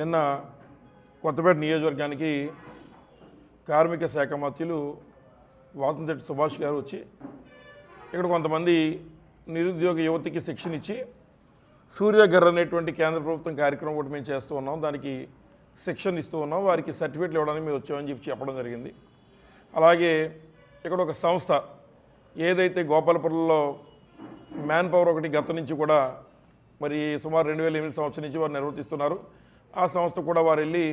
నిన్న కొత్తపేట నియోజకవర్గానికి కార్మిక శాఖ మంత్రులు వాసంశెట్టి సుభాష్ గారు వచ్చి ఇక్కడ కొంతమంది నిరుద్యోగ యువతికి శిక్షణ ఇచ్చి సూర్యగర్ర అనేటువంటి కేంద్ర ప్రభుత్వం కార్యక్రమం ఒకటి మేము చేస్తూ ఉన్నాం దానికి శిక్షణ ఇస్తూ ఉన్నాం వారికి సర్టిఫికేట్లు ఇవ్వడానికి మేము వచ్చామని చెప్పి చెప్పడం జరిగింది. అలాగే ఇక్కడ ఒక సంస్థ ఏదైతే గోపాలపురంలో మ్యాన్ పవర్ ఒకటి గత నుంచి కూడా మరి సుమారు రెండు వేల ఎనిమిది సంవత్సరం నుంచి వారు నిర్వర్తిస్తున్నారు. ఆ సంస్థ కూడా వారు వెళ్ళి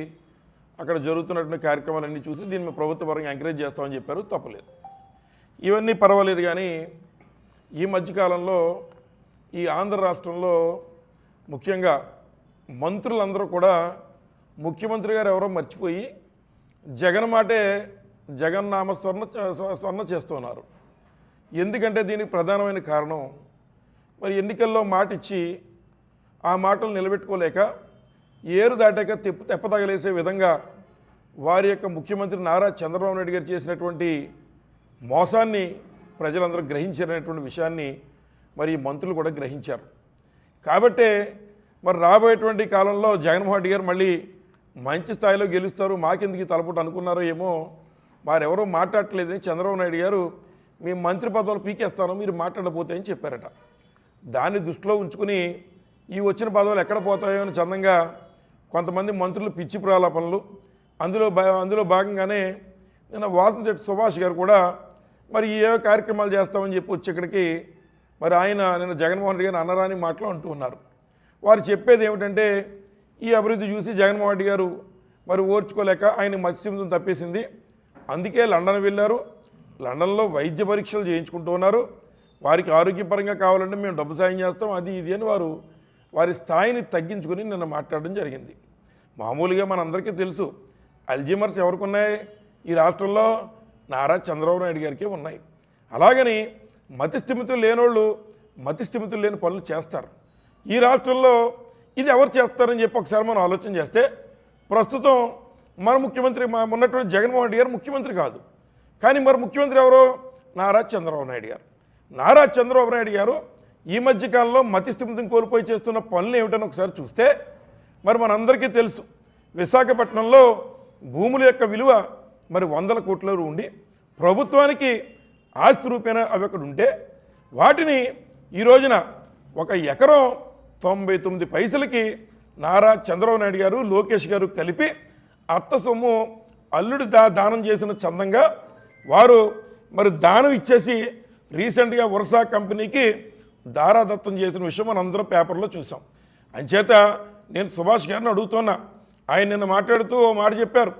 అక్కడ జరుగుతున్నటువంటి కార్యక్రమాలన్నీ చూసి దీన్ని ప్రభుత్వ పరంగా ఎంకరేజ్ చేస్తామని చెప్పారు. తప్పలేదు. ఇవన్నీ పర్వాలేదు కానీ ఈ మధ్యకాలంలో ఈ ఆంధ్ర రాష్ట్రంలో ముఖ్యంగా మంత్రులందరూ కూడా ముఖ్యమంత్రి గారు ఎవరో మర్చిపోయి జగన్ మాటే జగన్ స్వర్ణ స్వర్ణ చేస్తున్నారు. ఎందుకంటే దీనికి ప్రధానమైన కారణం మరి ఎన్నికల్లో మాట ఇచ్చి ఆ మాటలు నిలబెట్టుకోలేక ఏరు దాటాక తెప్పు తెప్పతగలేసే విధంగా వారి యొక్క ముఖ్యమంత్రి నారా చంద్రబాబు నాయుడు గారు చేసినటువంటి మోసాన్ని ప్రజలందరూ గ్రహించారనేటువంటి విషయాన్ని మరి మంత్రులు కూడా గ్రహించారు. కాబట్టే మరి రాబోయేటువంటి కాలంలో జగన్మోహన్ రెడ్డి గారు మళ్ళీ మంచి స్థాయిలో గెలుస్తారు మాకెందుకు ఈ అనుకున్నారో ఏమో వారెవరూ మాట్లాడలేదని చంద్రబాబు నాయుడు గారు మీ మంత్రి పదవులు పీకేస్తాను మీరు మాట్లాడబోతే అని చెప్పారట. దాన్ని దృష్టిలో ఉంచుకుని ఈ వచ్చిన పదవులు ఎక్కడ పోతాయో అని చందంగా కొంతమంది మంత్రులు పిచ్చి ప్రాలాపనలు. అందులో అందులో భాగంగానే నిన్న వాసంశెట్టి సుభాష్ గారు కూడా మరి ఏ కార్యక్రమాలు చేస్తామని చెప్పి వచ్చి ఇక్కడికి మరి ఆయన నిన్న జగన్మోహన్ రెడ్డి గారు అన్నరాని మాటలు అంటూ ఉన్నారు. వారు చెప్పేది ఏమిటంటే ఈ అభివృద్ధి చూసి జగన్మోహన్ రెడ్డి గారు మరి ఓర్చుకోలేక ఆయన మత్స్యం తప్పేసింది. అందుకే లండన్ వెళ్ళారు. లండన్లో వైద్య పరీక్షలు చేయించుకుంటూ ఉన్నారు. వారికి ఆరోగ్యపరంగా కావాలంటే మేము డబ్బు సాయం చేస్తాం అది ఇది అని వారు వారి స్థాయిని తగ్గించుకుని నిన్న మాట్లాడడం జరిగింది. మామూలుగా మనందరికీ తెలుసు అల్జీమర్స్ ఎవరికి ఉన్నాయి ఈ రాష్ట్రంలో నారా చంద్రబాబు నాయుడు గారికే ఉన్నాయి. అలాగని మతిస్థిమితులు లేనోళ్ళు మతిస్థిమితులు లేని పనులు చేస్తారు. ఈ రాష్ట్రంలో ఇది ఎవరు చేస్తారని చెప్పి ఒకసారి మనం ఆలోచన చేస్తే ప్రస్తుతం మన ముఖ్యమంత్రి మా ఉన్నటువంటి జగన్మోహన్ రెడ్డి గారు ముఖ్యమంత్రి కాదు. కానీ మరి ముఖ్యమంత్రి ఎవరు? నారా చంద్రబాబు నాయుడు గారు. నారా చంద్రబాబు నాయుడు గారు ఈ మధ్యకాలంలో మతిస్థిమితం కోల్పోయి చేస్తున్న పనులు ఏమిటని ఒకసారి చూస్తే మరి మనందరికీ తెలుసు. విశాఖపట్నంలో భూముల యొక్క విలువ మరి వందల కోట్ల ఉండి ప్రభుత్వానికి ఆస్తి రూపేణా అవి అక్కడ ఉంటే వాటిని ఈ రోజున ఒక ఎకరం తొంభై తొమ్మిది పైసలకి నారా చంద్రబాబు నాయుడు గారు లోకేష్ గారు కలిపి అత్త సొమ్ము అల్లుడు దా దానం చేసిన చందంగా వారు మరి దానం ఇచ్చేసి రీసెంట్గా వరుస కంపెనీకి దారాదత్తం చేసిన విషయం మనందరం పేపర్లో చూసాం. అంచేత నేను సుభాష్ గారిని అడుగుతున్నా. ఆయన నిన్న మాట్లాడుతూ ఓ మాట చెప్పారు.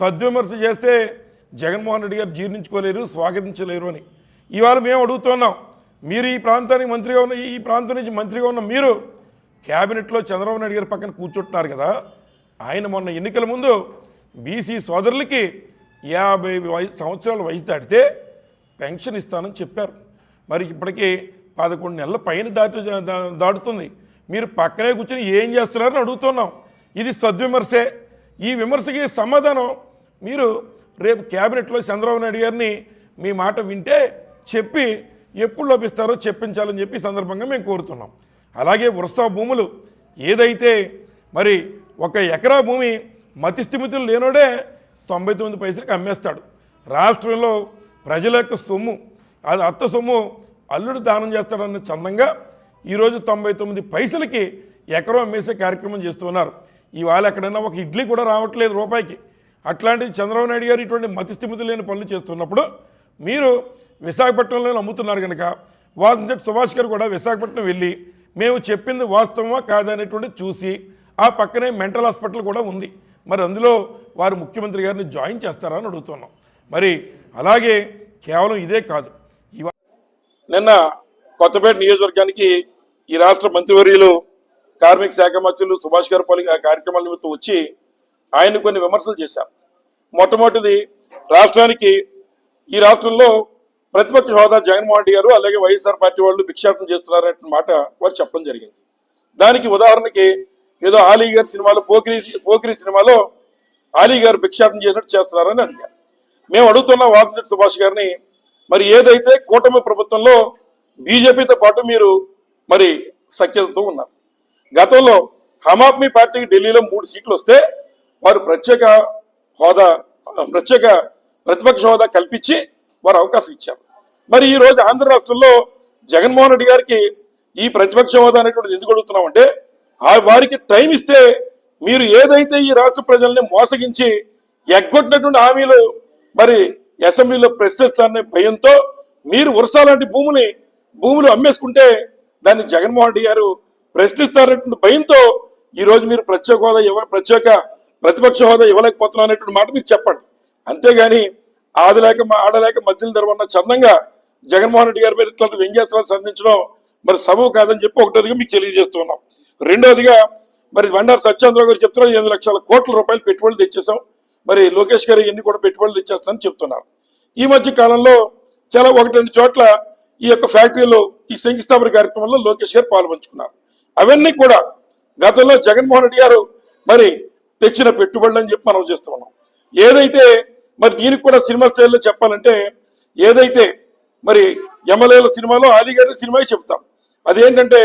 సద్విమర్శ చేస్తే జగన్మోహన్ రెడ్డి గారు జీర్ణించుకోలేరు స్వాగతించలేరు అని. ఇవాళ మేము అడుగుతున్నాం. మీరు ఈ ప్రాంతానికి మంత్రిగా ఉన్న ఈ ప్రాంతం నుంచి మంత్రిగా ఉన్న మీరు క్యాబినెట్లో చంద్రబాబు నాయుడు గారి పక్కన కూర్చుంటున్నారు కదా. ఆయన మొన్న ఎన్నికల ముందు బీసీ సోదరులకి యాభై వయసు సంవత్సరాల వయసు దాటితే పెన్షన్ ఇస్తానని చెప్పారు. మరి ఇప్పటికీ పదకొండు నెలల పైన దాటు దాటుతుంది. మీరు పక్కనే కూర్చొని ఏం చేస్తున్నారని అడుగుతున్నాం. ఇది సద్విమర్శే. ఈ విమర్శకి సమాధానం మీరు రేపు క్యాబినెట్లో చంద్రబాబు నాయుడు గారిని మీ మాట వింటే చెప్పి ఎప్పుడు లోపిస్తారో చెప్పించాలని చెప్పి సందర్భంగా మేము కోరుతున్నాం. అలాగే వరుస భూములు ఏదైతే మరి ఒక ఎకరా భూమి మతిస్థిమితులు లేనోడే తొంభై తొమ్మిది పైసలకి అమ్మేస్తాడు. రాష్ట్రంలో ప్రజల యొక్క సొమ్ము అది అత్త సొమ్ము అల్లుడు దానం చేస్తాడన్న చందంగా ఈరోజు తొంభై తొమ్మిది పైసలకి ఎకరం అమ్మేసే కార్యక్రమం చేస్తున్నారు ఇవాళ ఎక్కడైనా ఒక ఇడ్లీ కూడా రావట్లేదు రూపాయికి. అట్లాంటిది చంద్రబాబు నాయుడు గారు ఇటువంటి మతిస్థిమితి లేని పనులు చేస్తున్నప్పుడు మీరు విశాఖపట్నంలో అమ్ముతున్నారు కనుక వాసంశెట్టి సుభాష్ గారు కూడా విశాఖపట్నం వెళ్ళి మేము చెప్పింది వాస్తవమా కాదనేటువంటి చూసి ఆ పక్కనే మెంటల్ హాస్పిటల్ కూడా ఉంది. మరి అందులో వారు ముఖ్యమంత్రి గారిని జాయిన్ చేస్తారా అని అడుగుతున్నాం. మరి అలాగే కేవలం ఇదే కాదు. నిన్న కొత్తపేట నియోజకవర్గానికి ఈ రాష్ట్ర మంత్రివర్యులు కార్మిక శాఖ మంత్రులు సుభాష్ గారు పలు కార్యక్రమాల నిమిత్తం వచ్చి ఆయన కొన్ని విమర్శలు చేశారు. మొట్టమొదటిది రాష్ట్రానికి ఈ రాష్ట్రంలో ప్రతిపక్ష హోదా జగన్మోహన్ రెడ్డి గారు అలాగే వైఎస్ఆర్ పార్టీ వాళ్ళు భిక్షాటం చేస్తున్నారనే మాట వారు చెప్పడం జరిగింది. దానికి ఉదాహరణకి ఏదో ఆలీ గారి సినిమాలో పోకిరి పోకిరి సినిమాలో ఆలీ గారు భిక్షాటం చేసినట్టు చేస్తున్నారని అడిగారు. మేము అడుగుతున్న వాసంశెట్టి సుభాష్ గారిని మరి ఏదైతే కూటమి ప్రభుత్వంలో బీజేపీతో పాటు మీరు మరి సఖ్యతతో ఉన్నారు. గతంలో హమ్ ఆద్మీ పార్టీకి ఢిల్లీలో మూడు సీట్లు వస్తే వారు ప్రత్యేక హోదా ప్రత్యేక ప్రతిపక్ష హోదా కల్పించి వారు అవకాశం ఇచ్చారు. మరి ఈ రోజు ఆంధ్ర రాష్ట్రంలో జగన్మోహన్ రెడ్డి గారికి ఈ ప్రతిపక్ష హోదా అనేటువంటిది ఎందుకు అడుగుతున్నామంటే ఆ వారికి టైం ఇస్తే మీరు ఏదైతే ఈ రాష్ట్ర ప్రజల్ని మోసగించి ఎగ్గొట్టినటువంటి హామీలు మరి అసెంబ్లీలో ప్రశ్నిస్తారనే భయంతో మీరు వరుస లాంటి భూముని భూములు అమ్మేసుకుంటే దాన్ని జగన్మోహన్ రెడ్డి గారు ప్రశ్నిస్తారనేటువంటి భయంతో ఈరోజు మీరు ప్రత్యేక హోదా ఇవ్వ ప్రత్యేక ప్రతిపక్ష హోదా ఇవ్వలేకపోతున్నా అనేటువంటి మాట మీరు చెప్పండి. అంతేగాని ఆడలేక ఆడలేక మధ్యలో తెరవన్న చందంగా జగన్మోహన్ రెడ్డి గారి మీద ఇట్లాంటి వ్యంగ్యాస్త్రాలు సంధించడం మరి సబబు కాదని చెప్పి ఒకటోదిగా మీకు తెలియజేస్తున్నాం రెండోదిగా మరి బండారు సత్యేంద్ర గారు చెప్తున్నారు ఎనిమిది లక్షల కోట్ల రూపాయలు పెట్టుబడులు తెచ్చేసాం మరి లోకేష్ గారు ఇవన్నీ కూడా పెట్టుబడులు తెచ్చేస్తానని చెప్తున్నారు. ఈ మధ్య కాలంలో చాలా ఒకటి రెండు చోట్ల ఈ యొక్క ఫ్యాక్టరీలో ఈ శంకుస్థాపన కార్యక్రమంలో లోకేష్ గారు పాల్పంచుకున్నారు అవన్నీ కూడా గతంలో జగన్మోహన్ రెడ్డి గారు మరి తెచ్చిన పెట్టుబడులు అని చెప్పి మనం చేస్తూ ఉన్నాం. ఏదైతే మరి దీనికి కూడా సినిమా స్టైల్లో చెప్పాలంటే ఏదైతే మరి ఎమ్మెల్యేల సినిమాలో అలీగడ్డ సినిమా చెప్తాం. అదేంటంటే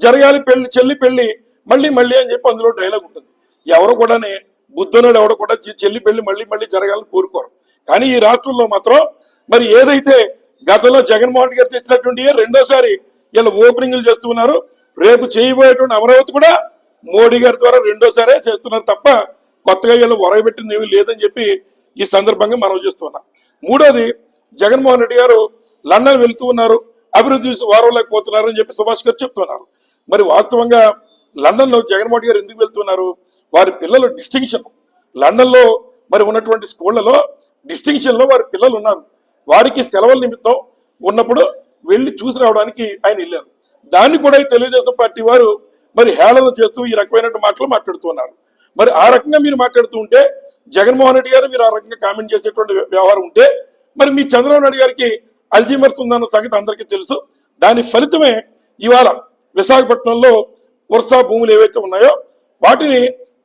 జరగాలి పెళ్ళి చెల్లి పెళ్ళి మళ్ళీ మళ్ళీ అని చెప్పి అందులో డైలాగ్ ఉంటుంది. ఎవరు కూడానే బుద్ధనుడు ఎవడ కూడా చెల్లి పెళ్ళి మళ్ళీ మళ్ళీ జరగాలని కోరుకోరు. కానీ ఈ రాష్ట్రంలో మాత్రం మరి ఏదైతే గతంలో జగన్మోహన్ రెడ్డి గారు తెచ్చినటువంటి రెండోసారి వీళ్ళు ఓపెనింగ్లు చేస్తున్నారు రేపు చేయబోయేటువంటి అమరావతి కూడా మోడీ గారి ద్వారా రెండోసారే చేస్తున్నారు తప్ప కొత్తగా వీళ్ళు వరగబెట్టింది ఏమీ లేదని చెప్పి ఈ సందర్భంగా మనం చేస్తున్నా మూడోది జగన్మోహన్ రెడ్డి గారు లండన్ వెళుతూ ఉన్నారు అభివృద్ధి వారంలోకి అని చెప్పి సుభాష్ గారు చెప్తున్నారు. మరి వాస్తవంగా లండన్లో జగన్మోహన్ గారు ఎందుకు వెళ్తున్నారు? వారి పిల్లలు డిస్టింక్షన్ లండన్లో మరి ఉన్నటువంటి స్కూళ్ళలో డిస్టింక్షన్లో వారి పిల్లలు ఉన్నారు. వారికి సెలవుల నిమిత్తం ఉన్నప్పుడు వెళ్ళి చూసి రావడానికి ఆయన వెళ్ళారు. దాన్ని కూడా తెలుగుదేశం పార్టీ వారు మరి హేళన చేస్తూ ఈ రకమైన మాటలు మాట్లాడుతున్నారు. మరి ఆ రకంగా మీరు మాట్లాడుతూ ఉంటే జగన్మోహన్ రెడ్డి గారు మీరు ఆ రకంగా కామెంట్ చేసేటువంటి వ్యవహారం ఉంటే మరి మీ చంద్రబాబు నాయుడు గారికి అల్జీమర్స్ ఉందన్న సంగతి అందరికీ తెలుసు. దాని ఫలితమే ఇవాళ విశాఖపట్నంలో వర్షా భూములు ఏవైతే ఉన్నాయో వాటిని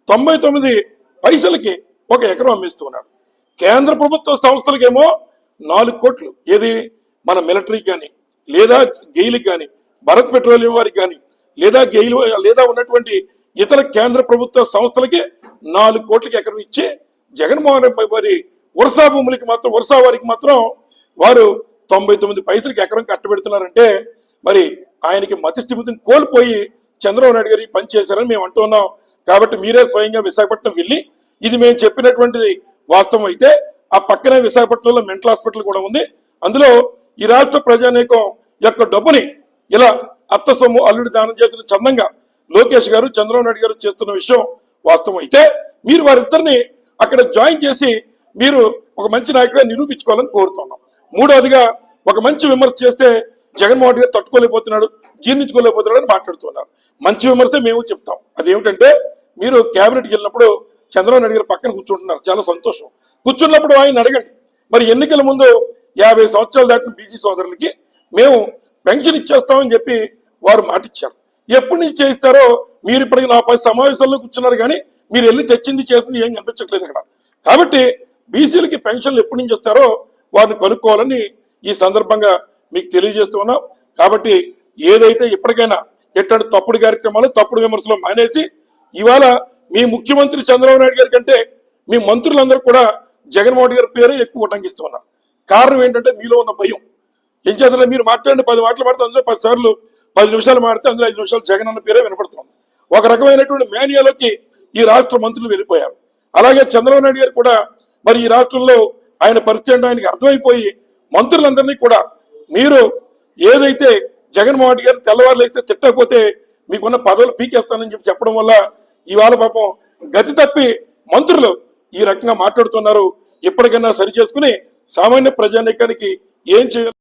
తొంభై తొమ్మిది పైసలకి ఒక ఎకరం అమ్మిస్తున్నాడు. కేంద్ర ప్రభుత్వ సంస్థలకేమో నాలుగు కోట్లు. ఏది? మన మిలిటరీకి కానీ లేదా గెయిల్కి కానీ భారత్ పెట్రోలియం వారికి కానీ లేదా గెయిల్ లేదా ఉన్నటువంటి ఇతర కేంద్ర ప్రభుత్వ సంస్థలకి నాలుగు కోట్లకి ఎకరం ఇచ్చి జగన్మోహన్ రెడ్డి మరి వరుసా భూములకి మాత్రం వరుసా వారికి మాత్రం వారు తొంభై తొమ్మిది పైసలకి ఎకరం కట్టబెడుతున్నారంటే మరి ఆయనకి మతిస్థిమితిని కోల్పోయి చంద్రబాబు నాయుడు గారు పనిచేశారని మేము అంటున్నాం కాబట్టి మీరే స్వయంగా విశాఖపట్నం వెళ్ళి ఇది మేము చెప్పినటువంటిది వాస్తవం అయితే ఆ పక్కనే విశాఖపట్నంలో మెంటల్ హాస్పిటల్ కూడా ఉంది. అందులో ఈ రాష్ట్ర ప్రజానీకం యొక్క డబ్బుని ఇలా అత్త సొమ్ము అల్లుడి దానం చేసిన చందంగా లోకేష్ గారు చంద్రబాబు నాయుడు గారు చేస్తున్న విషయం వాస్తవం అయితే మీరు వారిద్దరిని అక్కడ జాయిన్ చేసి మీరు ఒక మంచి నాయకుడిగా నిరూపించుకోవాలని కోరుతున్నాం. మూడవదిగా ఒక మంచి విమర్శ చేస్తే జగన్మోహన్ రెడ్డి గారు తట్టుకోలేకపోతున్నాడు జీర్ణించుకోలేకపోతున్నాడు అని మాట్లాడుతున్నారు. మంచి విమర్శ మేము చెప్తాం. అదేమిటంటే మీరు కేబినెట్కి వెళ్ళినప్పుడు చంద్రబాబు నాయుడు గారు పక్కన కూర్చుంటున్నారు. చాలా సంతోషం. కూర్చున్నప్పుడు ఆయన అడగండి. మరి ఎన్నికల ముందు యాభై సంవత్సరాలు దాటిన బీసీ సోదరులకి మేము పెన్షన్ ఇచ్చేస్తామని చెప్పి వారు మాటిచ్చారు. ఎప్పటి నుంచి చేయిస్తారో మీరు ఇప్పటికి నా పది సమావేశాల్లో కూర్చున్నారు కానీ మీరు వెళ్ళి తెచ్చింది చేసింది ఏం కనిపించట్లేదు అక్కడ. కాబట్టి బీసీలకి పెన్షన్లు ఎప్పటి నుంచి ఇస్తారో వారిని కనుక్కోవాలని ఈ సందర్భంగా మీకు తెలియజేస్తూ ఉన్నాం. కాబట్టి ఏదైతే ఇప్పటికైనా ఎట్లాంటి తప్పుడు కార్యక్రమాలు తప్పుడు విమర్శలు మానేసి ఇవాళ మీ ముఖ్యమంత్రి చంద్రబాబు నాయుడు గారి కంటే మీ మంత్రులందరూ కూడా జగన్మోహన్ గారి పేరే ఎక్కువ ఉటంకిస్తున్నారు కారణం ఏంటంటే మీలో ఉన్న భయం. ఏం చేద్దాం మీరు మాట్లాడండి పది మాటలు మాడితే అందులో పది సార్లు పది నిమిషాలు మాడితే అందులో ఐదు నిమిషాలు జగన్ అన్న పేరే వినపడుతుంది. ఒక రకమైనటువంటి మేనియాలోకి ఈ రాష్ట్ర మంత్రులు వెళ్ళిపోయారు. అలాగే చంద్రబాబు నాయుడు గారు కూడా మరి ఈ రాష్ట్రంలో ఆయన పరిస్థితి ఏంటో ఆయనకి అర్థమైపోయి మంత్రులందరినీ కూడా మీరు ఏదైతే జగన్మోహన్ రెడ్డి గారు తెల్లవారులు అయితే తిట్టకపోతే మీకున్న పదవులు పీకేస్తానని చెప్పి చెప్పడం వల్ల ఇవాళ పాపం గతి తప్పి మంత్రులు ఈ రకంగా మాట్లాడుతున్నారు. ఎప్పటికైనా సరి చేసుకుని సామాన్య ప్రజానీకానికి ఏం చేయాలి